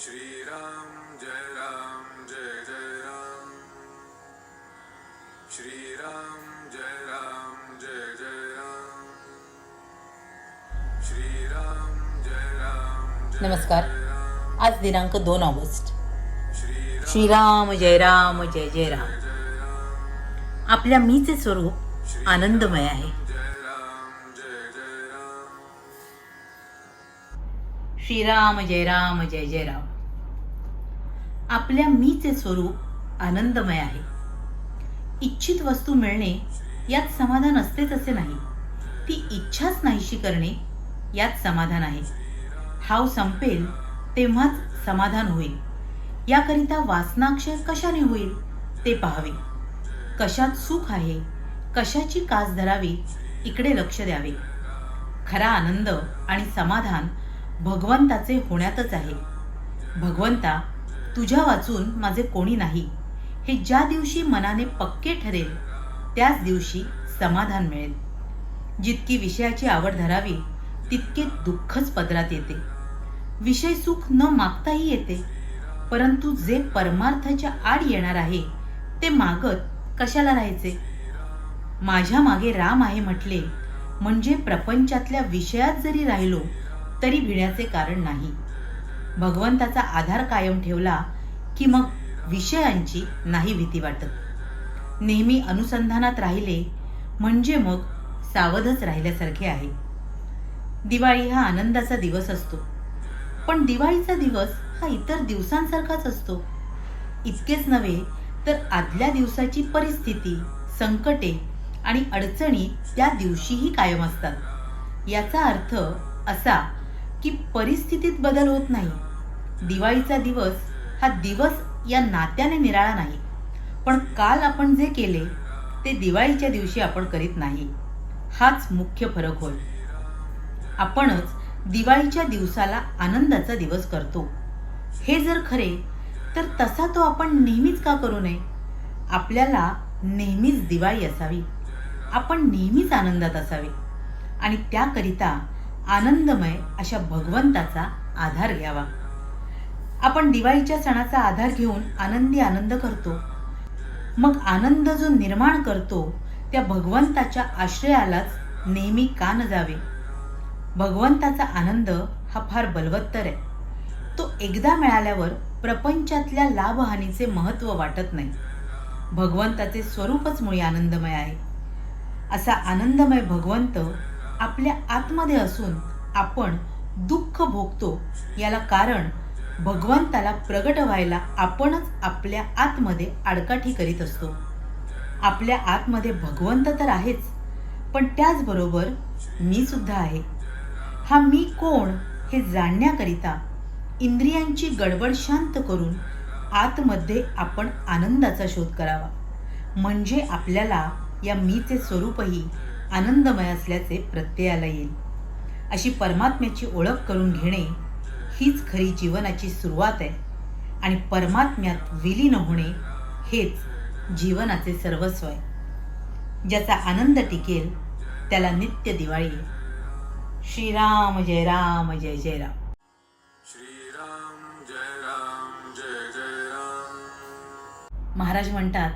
श्रीराम जय राम जय जय राम। श्रीराम जय राम जय जय राम। श्रीराम जय राम नमस्कार। आज दिनांक दोन ऑगस्ट. श्रीराम श्रीराम जय राम जय जय राम. आपल्या मीचे स्वरूप आनंदमय आहे. श्रीराम जय राम जय जय राम. आपल्या मीचे स्वरूप आनंदमय आहे. इच्छित वस्तू मिळणे यात समाधान असतेच असे नाही. ती इच्छाच नाहीशी करणे यात समाधान आहे. हाव संपेल तेव्हाच समाधान होईल. याकरिता वासनाक्षय कशाने होईल ते पाहावे. कशात सुख आहे कशाची कास धरावी इकडे लक्ष द्यावे. खरा आनंद आणि समाधान भगवंताचे होण्यातच आहे. भगवंता तुझ्या वाचून माझे कोणी नाही. हे ज्या दिवशी मनाने पक्के ठरेल त्याच दिवशी समाधान मिळेल. जितकी विषयाची आवड धरावी तितके दुःखच पदरात येते. विषय सुख न मागताही येते परंतु जे परमार्थाच्या आड येणार आहे ते मागत कशाला राहायचे? माझ्या मागे राम आहे म्हटले म्हणजे प्रपंचातल्या विषयात जरी राहिलो तरी भिण्याचे कारण नाही. भगवंताचा आधार कायम ठेवला की मग विषयांची नाही भीती वाटत. नेहमी अनुसंधानात राहिले म्हणजे मग सावधच राहिल्यासारखे आहे. दिवाळी हा आनंदाचा दिवस असतो. पण दिवाळीचा दिवस हा इतर दिवसांसारखाच असतो. इतकेच नव्हे तर आदल्या दिवसाची परिस्थिती संकटे आणि अडचणी त्या दिवशीही कायम असतात. याचा अर्थ असा की परिस्थितीत बदल होत नाही. दिवाळीचा दिवस हा दिवस या नात्याने निराळा नाही. पण काल आपण जे केले ते दिवाळीच्या दिवशी आपण करीत नाही. हाच मुख्य फरक होय. आपणच दिवाळीच्या दिवसाला आनंदाचा दिवस करतो. हे जर खरे तर तसा तो आपण नेहमीच का करू नये? आपल्याला नेहमीच दिवाळी असावी. आपण नेहमीच आनंदात असावे. आणि त्याकरिता आनंदमय अशा भगवंताचा आधार घ्यावा. आपण दिवाळीच्या सणाचा आधार घेऊन आनंदी आनंद करतो. मग आनंद जो निर्माण करतो त्या भगवंताच्या आश्रयालाच नेहमी कान जावे? भगवंताचा आनंद हा फार बलवत्तर आहे. तो एकदा मिळाल्यावर प्रपंचातल्या लाभहानीचे महत्त्व वाटत नाही. भगवंताचे स्वरूपच मुळी आनंदमय आहे. असा आनंदमय भगवंत आपल्या आतमध्ये असून आपण दुःख भोगतो. याला कारण भगवंताला प्रगट व्हायला आपणच आपल्या आतमध्ये आडकाठी करीत असतो. आपल्या आतमध्ये भगवंत तर आहेच पण त्याचबरोबर मी सुद्धा आहे. हा मी कोण हे जाणण्याकरिता इंद्रियांची गडबड शांत करून आतमध्ये आपण आनंदाचा शोध करावा. म्हणजे आपल्याला या मीचे स्वरूपही आनंदमय असल्याचे प्रत्ययाला येईल. अशी परमात्म्याची ओळख करून घेणे हीच खरी जीवनाची सुरुवात आहे आणि परमात्म्यात विलीन होणे हेच जीवनाचे सर्वस्व आहे. ज्याचा आनंद टिकेल त्याला नित्य दिवाळी. श्रीराम जय राम जय जय राम. श्रीराम जय राम जय जय राम. महाराज म्हणतात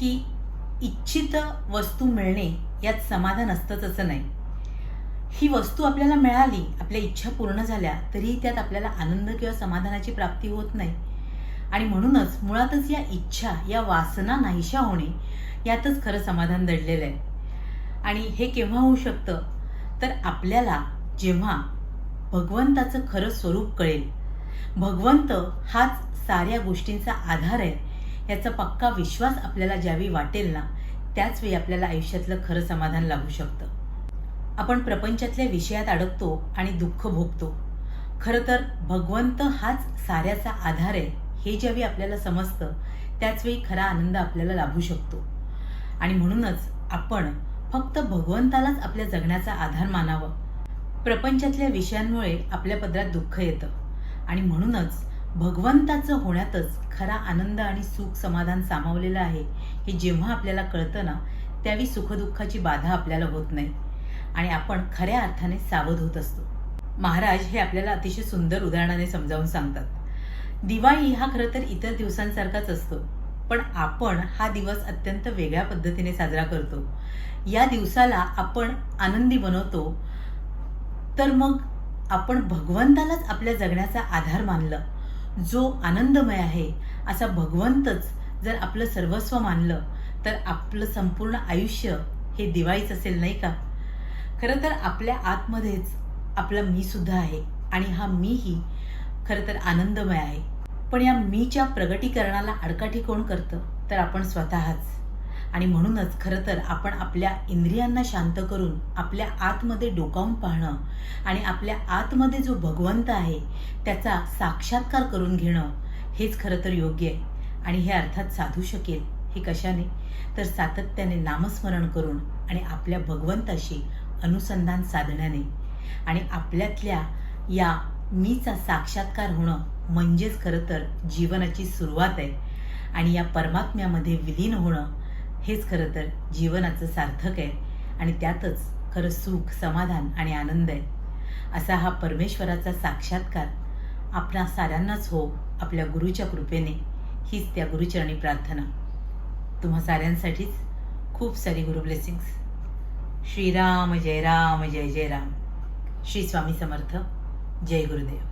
की इच्छित वस्तू मिळणे यात समाधान असतंच असं नाही. ही वस्तू आपल्याला मिळाली आपल्या इच्छा पूर्ण झाल्या तरीही त्यात आपल्याला आनंद किंवा समाधानाची प्राप्ती होत नाही. आणि म्हणूनच मुळातच या इच्छा या वासना नाहीशा होणे यातच खरं समाधान दडलेलं आहे. आणि हे केव्हा होऊ शकतं? तर आपल्याला जेव्हा भगवंताचं खरं स्वरूप कळेल. भगवंत हाच साऱ्या गोष्टींचा आधार आहे याचा पक्का विश्वास आपल्याला ज्यावेळी वाटेल ना त्याच वेळी आपल्याला आयुष्यातलं खरं समाधान लाभू शकतं. आपण प्रपंचातल्या विषयात अडकतो आणि दुःख भोगतो. खरं तर भगवंत हाच साऱ्याचा आधार आहे हे ज्यावेळी आपल्याला समजतं त्याचवेळी खरा आनंद आपल्याला लाभू शकतो. आणि म्हणूनच आपण फक्त भगवंतालाच आपल्या जगण्याचा आधार मानावं. प्रपंचातल्या विषयांमुळे आपल्या पदरात दुःख येतं. आणि म्हणूनच भगवंताचं होण्यातच खरा आनंद आणि सुख समाधान सामावलेलं आहे हे जेव्हा आपल्याला कळतं ना त्यावेळी सुखदुःखाची बाधा आपल्याला होत नाही. आणि आपण खऱ्या अर्थाने सावध होत असतो. महाराज हे आपल्याला अतिशय सुंदर उदाहरणाने समजावून सांगतात. दिवाळी हा खरं तर इतर दिवसांसारखाच असतो पण आपण हा दिवस अत्यंत वेगळ्या पद्धतीने साजरा करतो. या दिवसाला आपण आनंदी बनवतो तर मग आपण भगवंतालाच आपल्या जगण्याचा आधार मानलं. जो आनंदमय आहे असा भगवंतच जर आपलं सर्वस्व मानलं तर आपलं संपूर्ण आयुष्य हे दिवाळीच असेल नाही का? खरं तर आपल्या आतमध्येच आपला मी सुद्धा आहे आणि हा मीही खरं तर आनंदमय आहे. पण या मीच्या प्रगटीकरणाला आडकाठी कोण करतं? तर आपण स्वतःच. आणि म्हणूनच खरं तर आपण आपल्या इंद्रियांना शांत करून आपल्या आतमध्ये डोकावून पाहणं आणि आपल्या आतमध्ये जो भगवंत आहे त्याचा साक्षात्कार करून घेणं हेच खरं तर योग्य आहे. आणि हे अर्थात साधू शकेल हे कशाने? तर सातत्याने नामस्मरण करून आणि आपल्या भगवंताशी अनुसंधान साधण्याने. आणि आपल्यातल्या या मीचा साक्षात्कार होणं म्हणजेच खरं तर जीवनाची सुरुवात आहे. आणि या परमात्म्यामध्ये विलीन होणं हेच खरं तर जीवनाचं सार्थक आहे आणि त्यातच खरं सुख समाधान आणि आनंद आहे. असा हा परमेश्वराचा साक्षात्कार आपणा साऱ्यांनाच हो आपल्या गुरुच्या कृपेने हीच त्या गुरुचरणी प्रार्थना. तुम्हा साऱ्यांसाठीच खूप सारी गुरु ब्लेसिंग्स. श्रीराम जय राम जय जय राम. श्री स्वामी समर्थ. जय गुरुदेव.